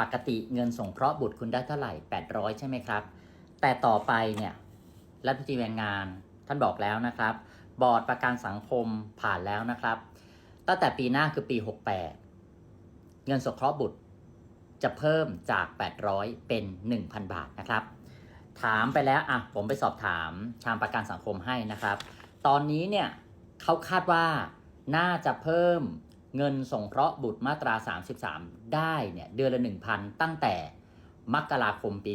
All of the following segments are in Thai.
ปกติเงินสงเคราะห์บุตรคุณได้เท่าไหร่ 800 ใช่ไหมครับ แต่ต่อไปเนี่ยรัฐมนตรีแรงงานท่านบอกแล้วนะครับ บอร์ดประกันสังคมผ่านแล้วนะครับ ตั้งแต่ปีหน้าคือปี 68 เงินสงเคราะห์บุตรจะเพิ่มจาก 800 เป็น 1,000 บาทนะครับ ถามไปแล้วอะผมไปสอบถามทางประกันสังคมให้นะครับ ตอนนี้เนี่ยเขาคาดว่าน่าจะเพิ่ม เงินสงเคราะห์บุตรมาตรา 33 ได้เนี่ยเดือนละ 1,000 ตั้งแต่มกราคมปี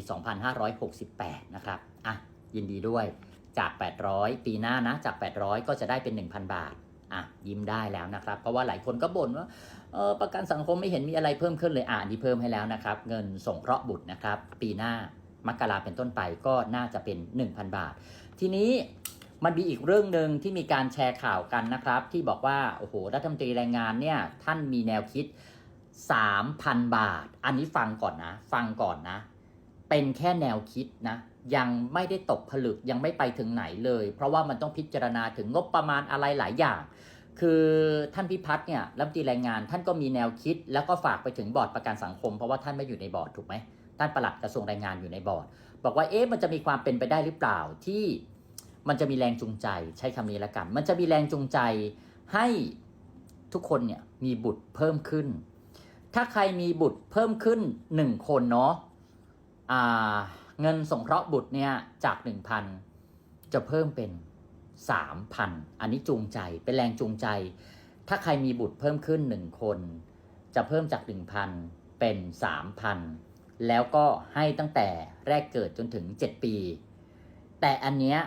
2568 นะครับ อะ ยินดีด้วยจาก 800 ปีหน้านะ จาก 800 ก็จะได้เป็น 1,000 บาท อะ ยิ้มได้แล้วนะครับ เพราะว่าหลายคนก็บ่นว่าเออประกันสังคมไม่เห็นมีอะไรเพิ่มขึ้นเลยอะอันนี้เพิ่มให้แล้วนะครับ เงินสงเคราะห์บุตรนะครับ ปีหน้ามกราเป็นต้นไปก็น่าจะเป็น 1,000 บาท ทีนี้ มันมีอีกเรื่องหนึ่งที่มีการแชร์ข่าวกันนะครับ ที่บอกว่าโอ้โหรัฐมนตรีแรงงานเนี่ยท่านมีแนวคิด 3,000 บาท อันนี้ฟังก่อนนะ ฟังก่อนนะ เป็นแค่แนวคิดนะยังไม่ได้ตกผลึกยังไม่ไปถึงไหนเลย เพราะว่ามันต้องพิจารณาถึงงบประมาณอะไรหลายอย่าง คือท่านพิพัฒน์เนี่ยรัฐมนตรีแรงงาน ท่านก็มีแนวคิด แล้วก็ฝากไปถึงบอร์ดประกันสังคม เพราะว่าท่านไม่อยู่ในบอร์ดถูกไหมท่านปลัดกระทรวงแรงงานอยู่ในบอร์ด บอกว่าเอ๊ะมันจะมีความเป็นไปได้หรือเปล่าที่ มันจะมีแรงจูงใจใช้คำนี้ละกัน มันจะมีแรงจูงใจให้ทุกคนเนี่ยมีบุตรเพิ่มขึ้น ถ้าใครมีบุตรเพิ่มขึ้นหนึ่งคนเนาะเงินสงเคราะห์บุตรเนี่ยจากหนึ่งพันจะเพิ่มเป็นสามพันอันนี้จูงใจเป็นแรงจูงใจ ถ้าใครมีบุตรเพิ่มขึ้นหนึ่งคน จะเพิ่มจากหนึ่งพันเป็นสามพันแล้วก็ให้ตั้งแต่แรกเกิดจนถึง7ปี แต่อันเนี้ย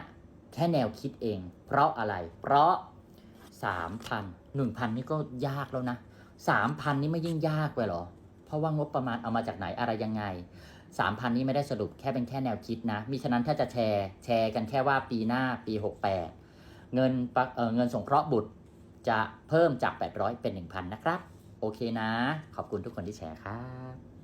แค่แนวคิดเอง เพราะอะไร เพราะ3,000 1,000นี่ก็ยากแล้วนะ3,000นี่ไม่ยิ่งยากไปหรอ เพราะว่างบประมาณเอามาจากไหนอะไรยังไง3,000นี่ไม่ได้สรุปแค่เป็นแค่แนวคิดนะ มิฉะนั้นถ้าจะแชร์แชร์กันแค่ว่าปีหน้าปี68เงินปะเเงินสงเคราะห์บุตรจะเพิ่มจาก 800 เป็น 1,000 นะครับ โอเคนะ ขอบคุณทุกคนที่แชร์ครับ